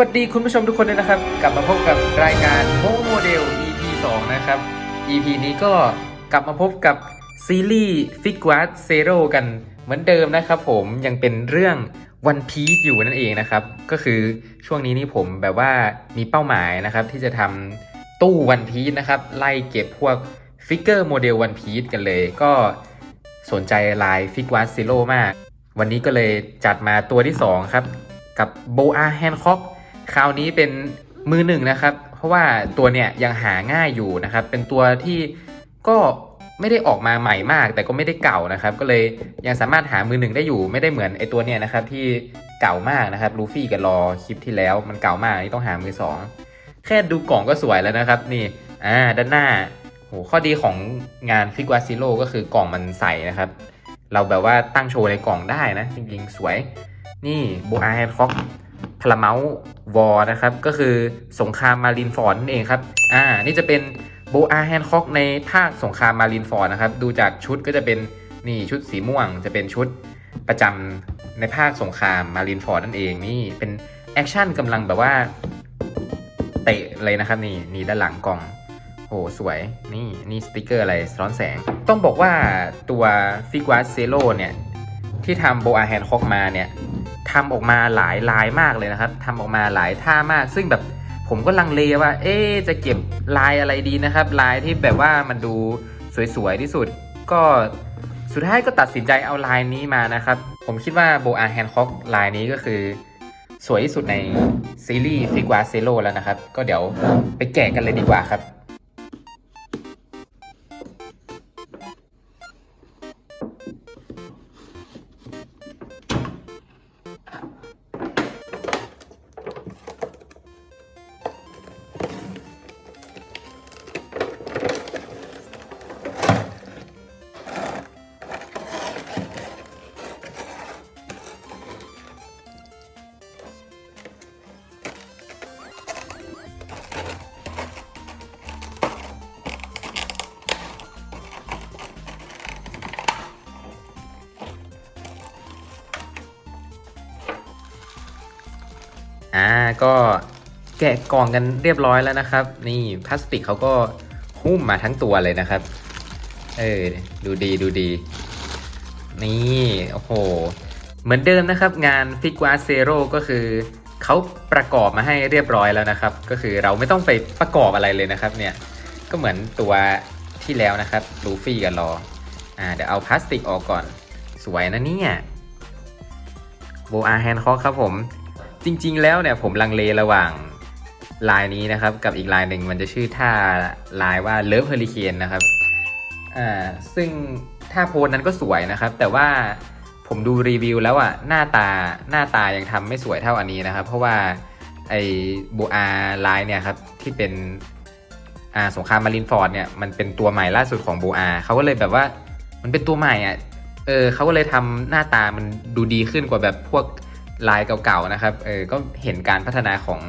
วัสดีคุณผู้ชมทุกคนเลยนะครับ กลับมาพบกับรายการโมโมเดล EP 2 นะครับ EP นี้ก็กลับมาพบกับซีรีส์ฟิกวัตเซโรกันเหมือนเดิมนะครับผมยังเป็นเรื่องวันพี e อยู่นั่นเองนะครับ ก็คือช่วงนี้นี่ผมแบบว่ามีเป้าหมายนะครับ ที่จะทำตู้วันพี e นะครับ ไล่เก็บพวกฟิกเกอร์โมเดลวันพี e กันเลย ก็สนใจลายฟิกวัตเซโรมาก วันนี้ก็เลยจัดมาตัวที่ 2 ครับ กับโบอาแฮนค็อก คราวนี้เป็นมือหนึ่งนะครับ เพราะว่าตัวเนี่ยยังหาง่ายอยู่นะครับ เป็นตัวที่ก็ไม่ได้ออกมาใหม่มาก แต่ก็ไม่ได้เก่านะครับ ก็เลยยังสามารถหามือหนึ่งได้อยู่ไม่ได้เหมือนไอตัวเนี่ยนะครับที่เก่ามากนะครับลูฟี่กับรอคลิปที่แล้วมันเก่ามากนี่ต้องหามือสองแค่ดูกล่องก็สวยแล้วนะครับนี่อ่าด้านหน้าโหข้อดีของงานฟิกวาซิโลก็คือกล่องมันใสนะครับ เราแบบว่าตั้งโชว์ในกล่องได้นะ จริงๆ สวย นี่โบอาแฮนค็อก พลาเมาส์วอนะครับ ก็คือสงครามมารินฟอร์ดนั่นเองครับ อ่า นี่จะเป็นโบอาแฮนค็อกในภาคสงครามมารินฟอร์ดนะครับ ดูจากชุดก็จะเป็นนี่ชุดสีม่วง จะเป็นชุดประจำในภาคสงครามมารินฟอร์ดนั่นเองนี่เป็นแอคชั่นกำลังแบบว่าเตะเลยนะครับนี่นี่ด้านหลังกล่องโอ้สวยนี่นี่สติกเกอร์อะไรสะท้อนแสง ต้องบอกว่าตัวฟิกวาเซโ o เนี่ย ที่ทำโบอาแฮนค็อกมาเนี่ย ทำออกมาหลายลายมากเลยนะครับทำออกมาหลายท่ามาก ซึ่งแบบผมก็ลังเลว่า เอ๊จะเก็บลายอะไรดีนะครับ ลายที่แบบว่ามันดูสวยๆที่สุด ก็สุดท้ายก็ตัดสินใจเอาลายนี้มานะครับ ผมคิดว่าโบอาแฮนคอกลายนี้ก็คือสวยที่สุดในซีรีส์ฟิกวาเซโ o แล้วนะครับ ก็เดี๋ยวไปแกะกันเลยดีกว่าครับ อ่าก็แกะกล่องกันเรียบร้อยแล้วนะครับ นี่พลาสติกเขาก็หุ้มมาทั้งตัวเลยนะครับ เออดูดีดูดี นี่โอ้โห เหมือนเดิมนะครับ งานฟิกวาเซโร่ก็คือเขาประกอบมาให้เรียบร้อยแล้วนะครับ ก็คือเราไม่ต้องไปประกอบอะไรเลยนะครับ เนี่ยก็เหมือนตัวที่แล้วนะครับลูฟี่กับรออ่าเดี๋ยวเอาพลาสติกออกก่อน สวยนะเนี่ยโบอาแฮนคอครับผม จริง ๆ แล้วเนี่ยผมลังเลระหว่างลายนี้นะครับ กับอีกลายหนึ่งมันจะชื่อท่าลายว่าเลิฟเฮอริเคนนะครับอ่าซึ่งท่าโพสนั้นก็สวยนะครับ แต่ว่าผมดูรีวิวแล้วอะหน้าตาหน้าตายังทำไม่สวยเท่าอันนี้นะครับ เพราะว่าไอ้บูอาลายเนี่ยครับที่เป็นอ่าสงครามมารินฟอร์ดเนี่ยมันเป็นตัวใหม่ล่าสุดของบูอาเขาก็เลยแบบว่ามันเป็นตัวใหม่อะเออเขาก็เลยทำหน้าตามันดูดีขึ้นกว่าแบบพวก ลายเก่าๆนะครับเออก็เห็นการพัฒนาของ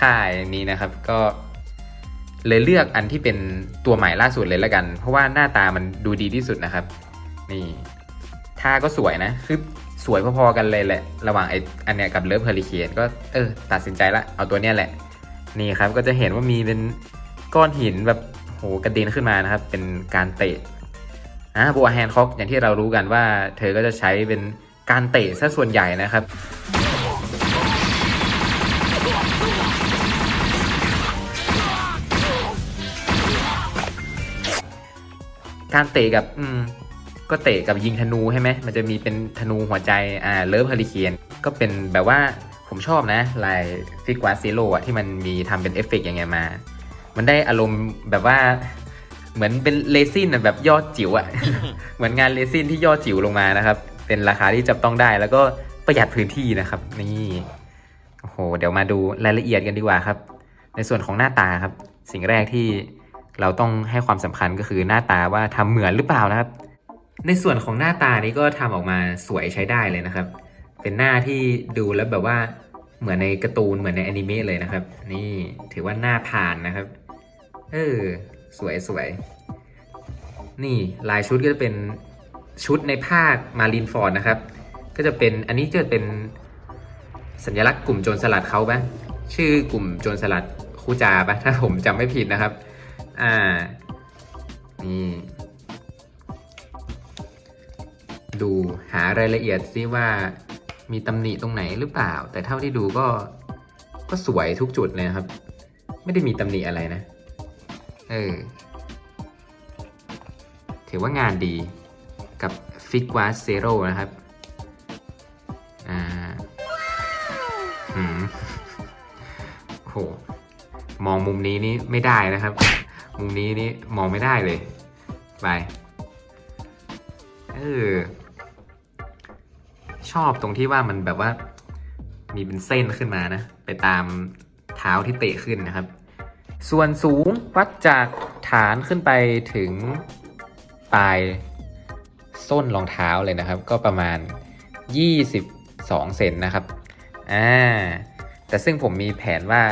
ค่ายนี้นะครับ ก็เลยเลือกอันที่เป็นตัวใหม่ล่าสุดเลยละกัน เพราะว่าหน้าตามันดูดีที่สุดนะครับ นี่ท่าก็สวยนะ คือสวยพอๆกันเลยแหละ ระหว่างไออันเนี้ยกับเลิฟเฮอริเคนก็เออตัดสินใจละเอาตัวเนี้ยแหละ นี่ครับก็จะเห็นว่ามีเป็นก้อนหินแบบโหกระเด็นขึ้นมานะครับ เป็นการเตะอ่าบัวแฮนด์คอกอย่างที่เรารู้กันว่า เธอก็จะใช้เป็น การเตะซะส่วนใหญ่นะครับ การเตะกับอืมก็เตะกับยิงธนูใช่ไหมมันจะมีเป็นธนูหัวใจอ่าเลิฟเฮอริเคียนก็เป็นแบบว่าผมชอบนะลายฟิกวาซิโลอะที่มันมีทำเป็นเอฟเฟกต์ยังไงมา มันได้อารมณ์แบบว่าเหมือนเป็นเลซินแบบยอดจิ๋วอะเหมือนงานเลซินที่ยอดจิ๋วลงมานะครับ เป็นราคาที่จับต้องได้ แล้วก็ประหยัดพื้นที่นะครับ นี่โอ้โหเดี๋ยวมาดูรายละเอียดกันดีกว่าครับ ในส่วนของหน้าตาครับ สิ่งแรกที่เราต้องให้ความสำคัญก็คือหน้าตาว่าทำเหมือนหรือเปล่านะครับ ในส่วนของหน้าตานี้ก็ทำออกมาสวยใช้ได้เลยนะครับ เป็นหน้าที่ดูแล้วแบบว่าเหมือนในการ์ตูนเหมือนในแอนิเมะเลยนะครับ นี่ถือว่าหน้าผ่านนะครับ เออสวยสวยนี่ลายชุดก็จะเป็น ชุดในภาคมารินฟอร์ดนะครับ ก็จะเป็นอันนี้จะเป็นสัญลักษณ์กลุ่มโจรสลัดเขาปะชื่อกลุ่มโจรสลัดคูจาปะถ้าผมจำไม่ผิดนะครับ อ่านี่ดูหารายละเอียดซิว่ามีตำหนิตรงไหนหรือเปล่า แต่เท่าที่ดูก็ก็สวยทุกจุดเลยครับ ไม่ได้มีตำหนิอะไรนะ เออถือว่างานดี กับ f i g w a Zero นะครับ อ่าหืมโห มองมุมนี้นี่ไม่ได้นะครับ มุมนี้นี่มองไม่ได้เลย ไป เออ ชอบตรงที่ว่ามันแบบว่า มีเป็นเส้นขึ้นมานะ ไปตามเท้าที่เตะขึ้นนะครับ ส่วนสูงวัดจากฐานขึ้นไปถึงปลาย ส้นรองเท้าเลยนะครับ ก็ประมาณ 22 เซนนะครับอ่าแต่ซึ่งผมมีแผนว่า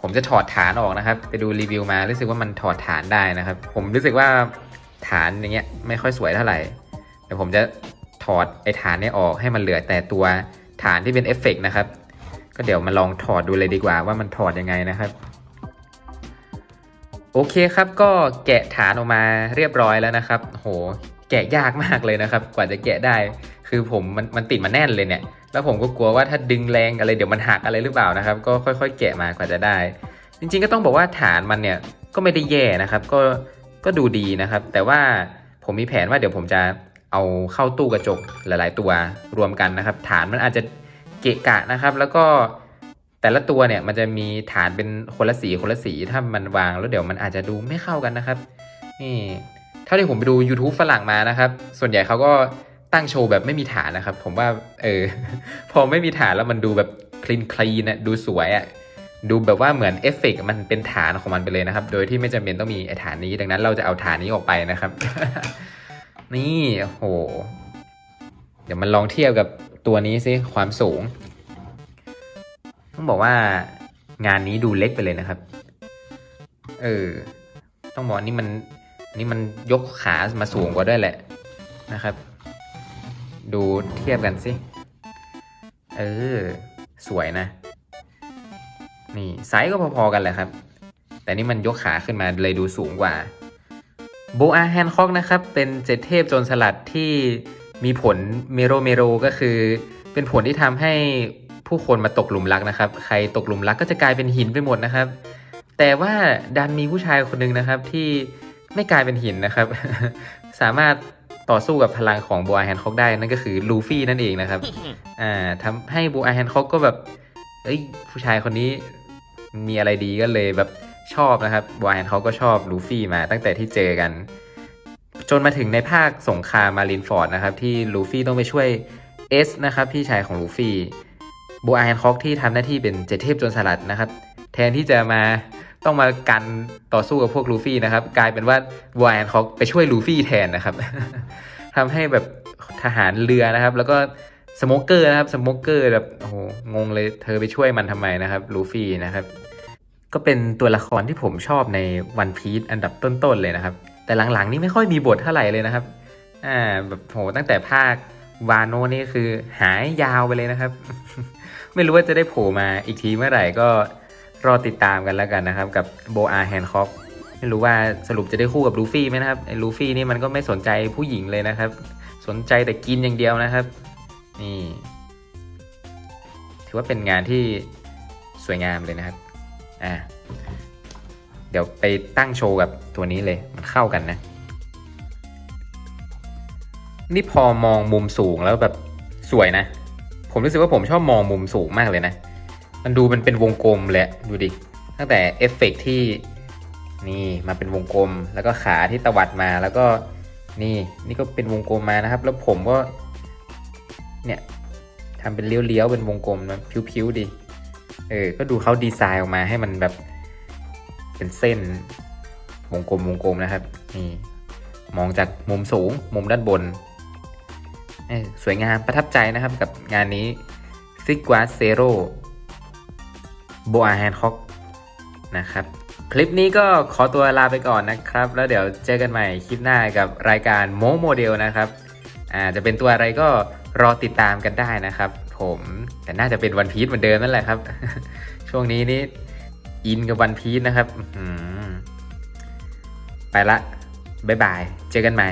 ผมจะถอดฐานออกนะครับ ไปดูรีวิวมารู้สึกว่ามันถอดฐานได้นะครับ ผมรู้สึกว่าฐานอย่างเงี้ยไม่ค่อยสวยเท่าไหร่เดี๋ยวผมจะถอดไอ้ฐานนี้ออกให้มันเหลือแต่ตัวฐานที่เป็นเอฟเฟกต์นะครับ ก็เดี๋ยวมาลองถอดดูเลยดีกว่าว่ามันถอดยังไงนะครับ โอเคครับก็แกะฐานออกมาเรียบร้อยแล้วนะครับโห แกะยากมากเลยนะครับ กว่าจะแกะได้ คือผมมันมันติดมาแน่นเลยเนี่ย แล้วผมก็กลัวว่าถ้าดึงแรงอะไรเดี๋ยวมันหักอะไรหรือเปล่านะครับ ก็ค่อย ๆ แกะมากว่าจะได้ จริงๆก็ต้องบอกว่าฐานมันเนี่ยก็ไม่ได้แย่นะครับ ก็ก็ดูดีนะครับ แต่ว่าผมมีแผนว่าเดี๋ยวผมจะเอาเข้าตู้กระจกหลาย ๆ ตัวรวมกันนะครับ ฐานมันอาจจะเกะกะนะครับ แล้วก็แต่ละตัวเนี่ยมันจะมีฐานเป็นคนละสีคนละสีถ้ามันวางแล้วเดี๋ยวมันอาจจะดูไม่เข้ากันนะครับ นี่ เท่าที่ผมไปดู YouTube ฝรั่งมานะครับ ส่วนใหญ่เขาก็ตั้งโชว์แบบไม่มีฐานนะครับ ผมว่าเออพอไม่มีฐานแล้วมันดูแบบคลีนคลีนนะดูสวยอะ่ะดูแบบว่าเหมือนเอฟเฟกมันเป็นฐานของมันไปเลยนะครับ โดยที่ไม่จำเป็นต้องมีไอฐานนี้ ดังนั้นเราจะเอาฐานนี้ออกไปนะครับ นี่โอ้โห เดี๋ยวมันลองเทียบกับตัวนี้สิความสูง ต้องบอกว่างานนี้ดูเล็กไปเลยนะครับ เออ ต้องบอกนี่มัน นี่มันยกขามาสูงกว่าด้วยแหละนะครับ ดูเทียบกันสิ เออ สวยนะ นี่ไซส์ก็พอๆกันแหละครับ แต่นี่มันยกขาขึ้นมาเลยดูสูงกว่าโบอาแฮนคอกนะครับ เป็นเจ็ดเทพโจรสลัดที่มีผลเมโรเมโรก็คือ เป็นผลที่ทำให้ผู้คนมาตกหลุมรักนะครับ ใครตกหลุมรักก็จะกลายเป็นหินไปหมดนะครับ แต่ว่าดันมีผู้ชายคนหนึ่งนะครับที่ ไม่กลายเป็นหินนะครับ สามารถต่อสู้กับพลังของโบอาแฮนคอกได้นั่นก็คือลูฟี่นั่นเองนะครับ อ่าทำให้โบอาแฮนคอกก็แบบ เอ้ย ผู้ชายคนนี้มีอะไรดีก็เลยแบบชอบนะครับโบอาแฮนเขาก็ชอบลูฟี่มาตั้งแต่ที่เจอกัน จนมาถึงในภาคสงครามมารินฟอร์ดนะครับ ที่ลูฟี่ต้องไปช่วยเอสนะครับพี่ชายของลูฟี่โบอาแฮนคอกที่ทำหน้าที่เป็นเจ็ดเทพโจรสลัดนะครับ แทนที่จะมา ต้องมากันต่อสู้กับพวกลูฟี่นะครับ กลายเป็นว่าโบอาแฮนคอกไปช่วยลูฟี่แทนนะครับทำให้แบบทหารเรือนะครับ แล้วก็สโมเกอร์นะครับสโมเกอร์แบบโอ้โหงงเลยเธอไปช่วยมันทำไมนะครับลูฟี่นะครับ ก็เป็นตัวละครที่ผมชอบในวันพี e อันดับต้นๆเลยนะครับ แต่หลังๆนี่ไม่ค่อยมีบทเท่าไหร่เลยนะครับอ่าแบบโหตั้งแต่ภาควาโนนี่คือหายยาวไปเลยนะครับ ไม่รู้ว่าจะได้โผล่มาอีกทีเมื่อไหร่ก็ รอติดตามกันแล้วกันนะครับ กับโบอาแฮนคอกไม่รู้ว่าสรุปจะได้คู่กับลูฟี่ไหมนะครับไอ้ลูฟี่นี่มันก็ไม่สนใจผู้หญิงเลยนะครับ สนใจแต่กินอย่างเดียวนะครับ นี่ ถือว่าเป็นงานที่สวยงามเลยนะครับอ่าเดี๋ยวไปตั้งโชว์กับตัวนี้เลยมันเข้ากันนะ นี่พอมองมุมสูงแล้วแบบสวยนะ ผมรู้สึกว่าผมชอบมองมุมสูงมากเลยนะ มันดูมันเป็นวงกลมเลยอะดูดิ ตั้งแต่เอฟเฟกต์ที่นี่มาเป็นวงกลม แล้วก็ขาที่ตวัดมาแล้วก็นี่นี่ก็เป็นวงกลมมานะครับ แล้วผมก็เนี่ยทำเป็นเลี้ยวๆเป็นวงกลมนะพิ้วๆดีเออ ก็ดูเขาดีไซน์ออกมาให้มันแบบเป็นเส้นวงกลมวงกลมนะครับ นี่มองจากมุมสูงมุมด้านบนสวยงามประทับใจนะครับกับงานนี้ f i g u a Zero b o a Hancock นะครับ คลิปนี้ก็ขอตัวลาไปก่อนนะครับ แล้วเดี๋ยวเจอกันใหม่คลิปหน้ากับรายการโมโมเดลนะครับอ่าจะเป็นตัวอะไรก็รอติดตามกันได้นะครับ ผมแต่น่าจะเป็นวันพีชเหมือนเดิมนั่นแหละครับ ช่วงนี้นี่อินกับวันพีชนะครับไปละบ๊ายบาย เจอกันใหม่